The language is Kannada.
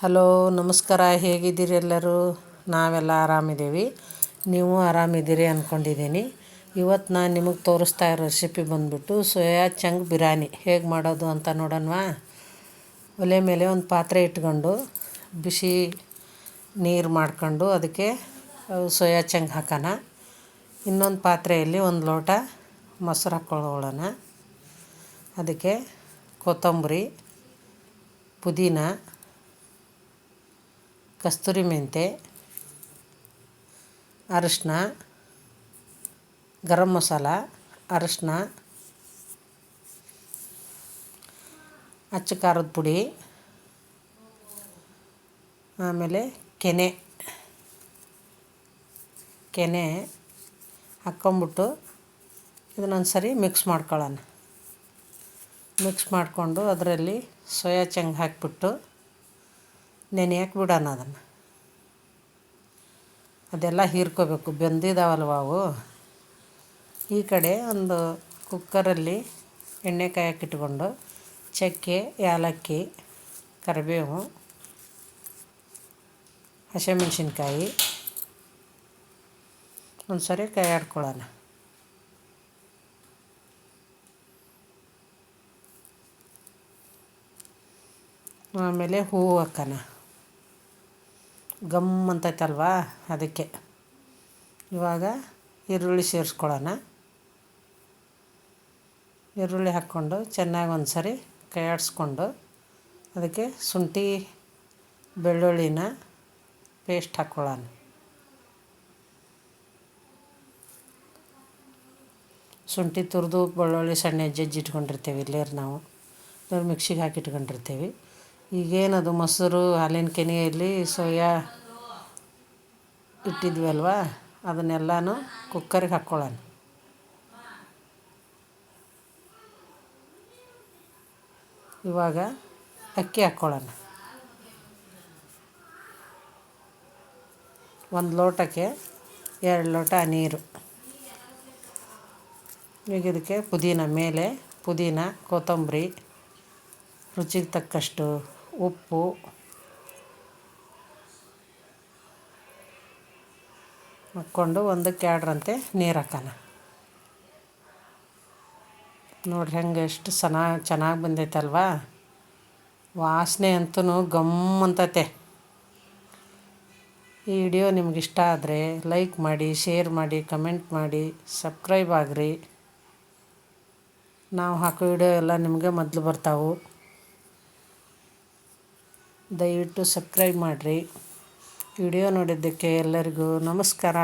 ಹಲೋ, ನಮಸ್ಕಾರ. ಹೇಗಿದ್ದೀರಿ ಎಲ್ಲರೂ? ನಾವೆಲ್ಲ ಆರಾಮಿದ್ದೀವಿ. ನೀವು ಆರಾಮಿದ್ದೀರಿ ಅಂದ್ಕೊಂಡಿದ್ದೀನಿ ಇವತ್ತು ನಾನು ನಿಮಗೆ ತೋರಿಸ್ತಾ ಇರೋ ರೆಸಿಪಿ ಬಂದುಬಿಟ್ಟು ಸೋಯಾ ಚಂಗ್ ಬಿರಿಯಾನಿ. ಹೇಗೆ ಮಾಡೋದು ಅಂತ ನೋಡೋಣವಾ? ಒಲೆ ಮೇಲೆ ಒಂದು ಪಾತ್ರೆ ಇಟ್ಕೊಂಡು ಬಿಸಿ ನೀರು ಮಾಡ್ಕೊಂಡು ಅದಕ್ಕೆ ಸೋಯಾ ಚಂಗ್ ಹಾಕೋಣ. ಇನ್ನೊಂದು ಪಾತ್ರೆಯಲ್ಲಿ ಒಂದು ಲೋಟ ಮೊಸರು ಹಾಕ್ಕೊಳ್ಳೋಣ ಅದಕ್ಕೆ ಕೊತ್ತಂಬರಿ, ಪುದೀನ ಕಸ್ತೂರಿ ಮೆಂತೆ, ಅರಿಶಿನ, ಗರಂ ಮಸಾಲ, ಅರಿಶಿನ ಅಚ್ಚ ಖಾರದ ಪುಡಿ, ಆಮೇಲೆ ಕೆನೆ. ಕೆನೆ ಹಾಕ್ಕೊಂಬಿಟ್ಟು ಇದನ್ನೊಂದು ಸರಿ ಮಿಕ್ಸ್ ಮಾಡ್ಕೊಳ್ಳೋಣ. ಮಿಕ್ಸ್ ಮಾಡಿಕೊಂಡು ಅದರಲ್ಲಿ ಸೋಯಾ ಚಂಗ್ ಹಾಕಿಬಿಟ್ಟು ನೆನೆಯಕ್ಕೆ ಬಿಡೋಣ ಅದನ್ನು. ಅದೆಲ್ಲ ಹೀರ್ಕೋಬೇಕು. ಬೆಂದಿದ್ದಾವಲ್ವ ಅವು? ಈ ಕಡೆ ಒಂದು ಕುಕ್ಕರಲ್ಲಿ ಎಣ್ಣೆ ಕಾಯಕ್ಕಿಟ್ಕೊಂಡು ಚಕ್ಕೆ, ಏಲಕ್ಕಿ, ಕರಿಬೇವು, ಹಸಿಮೆಣ್ಸಿನ್ಕಾಯಿ ಒಂದು ಸರಿ ಕೈ ಆಡ್ಕೊಳ್ಳೋಣ ಆಮೇಲೆ ಹೂವು ಹಾಕೋಣ. ಗಮ್ ಅಂತೈತಲ್ವಾ ಅದಕ್ಕೆ. ಇವಾಗ ಈರುಳ್ಳಿ ಸೇರಿಸ್ಕೊಳ್ಳೋಣ. ಈರುಳ್ಳಿ ಹಾಕ್ಕೊಂಡು ಚೆನ್ನಾಗಿ ಒಂದು ಸರಿ ಕೈಯಾಡಿಸ್ಕೊಂಡು ಅದಕ್ಕೆ ಶುಂಠಿ, ಬೆಳ್ಳುಳ್ಳಿನ ಪೇಸ್ಟ್ ಹಾಕ್ಕೊಳ್ಳೋಣ. ಶುಂಠಿ ತುರಿದು, ಬೆಳ್ಳುಳ್ಳಿ ಸಣ್ಣ ಜಜ್ಜಿ ಇಟ್ಕೊಂಡಿರ್ತೀವಿ ಇಲ್ಲೇರು ನಾವು. ಮಿಕ್ಸಿಗೆ ಹಾಕಿ ಇಟ್ಕೊಂಡಿರ್ತೀವಿ ಈಗೇನದು ಮೊಸರು, ಹಾಲಿನ ಕೆನೆಯಲ್ಲಿ ಸೋಯಾ ಇಟ್ಟಿದ್ವಿ ಅಲ್ವಾ? ಅದನ್ನೆಲ್ಲನೂ ಕುಕ್ಕರಿಗೆ ಹಾಕ್ಕೊಳ್ಳೋಣ. ಇವಾಗ ಅಕ್ಕಿ ಹಾಕ್ಕೊಳ್ಳೋಣ. ಒಂದು ಲೋಟಕ್ಕೆ ಎರಡು ಲೋಟ ನೀರು. ಈಗ ಇದಕ್ಕೆ ಪುದೀನ ಮೇಲೆ ಪುದೀನ, ಕೊತ್ತಂಬರಿ, ರುಚಿಗೆ ತಕ್ಕಷ್ಟು ಉಪ್ಪು. ಹಾಕ್ಕೊಂಡು ಒಂದಕ್ಕೆ ಎರಡರಂತೆ ನೀರು ಹಾಕೋಣ. ನೋಡ್ರಿ ಹೆಂಗೆ ಎಷ್ಟು ಚೆನ್ನಾಗಿ ಚೆನ್ನಾಗಿ ಬಂದೈತಲ್ವಾ? ವಾಸನೆ ಅಂತೂ ಗಮ್ ಅಂತತೆ. ಈ ವಿಡಿಯೋ ನಿಮ್ಗೆ ಇಷ್ಟ ಆದರೆ ಲೈಕ್ ಮಾಡಿ, ಶೇರ್ ಮಾಡಿ, ಕಮೆಂಟ್ ಮಾಡಿ, ಸಬ್ಸ್ಕ್ರೈಬ್ ಆಗಿರಿ. ನಾವು ಹಾಕೋ ವಿಡಿಯೋ ಎಲ್ಲ ನಿಮಗೆ ಮೊದಲು ಬರ್ತಾವೆ. ದಯವಿಟ್ಟು ಸಬ್ಸ್ಕ್ರೈಬ್ ಮಾಡಿರಿ. ವಿಡಿಯೋ ನೋಡಿದ್ದಕ್ಕೆ ಎಲ್ಲರಿಗೂ ನಮಸ್ಕಾರ.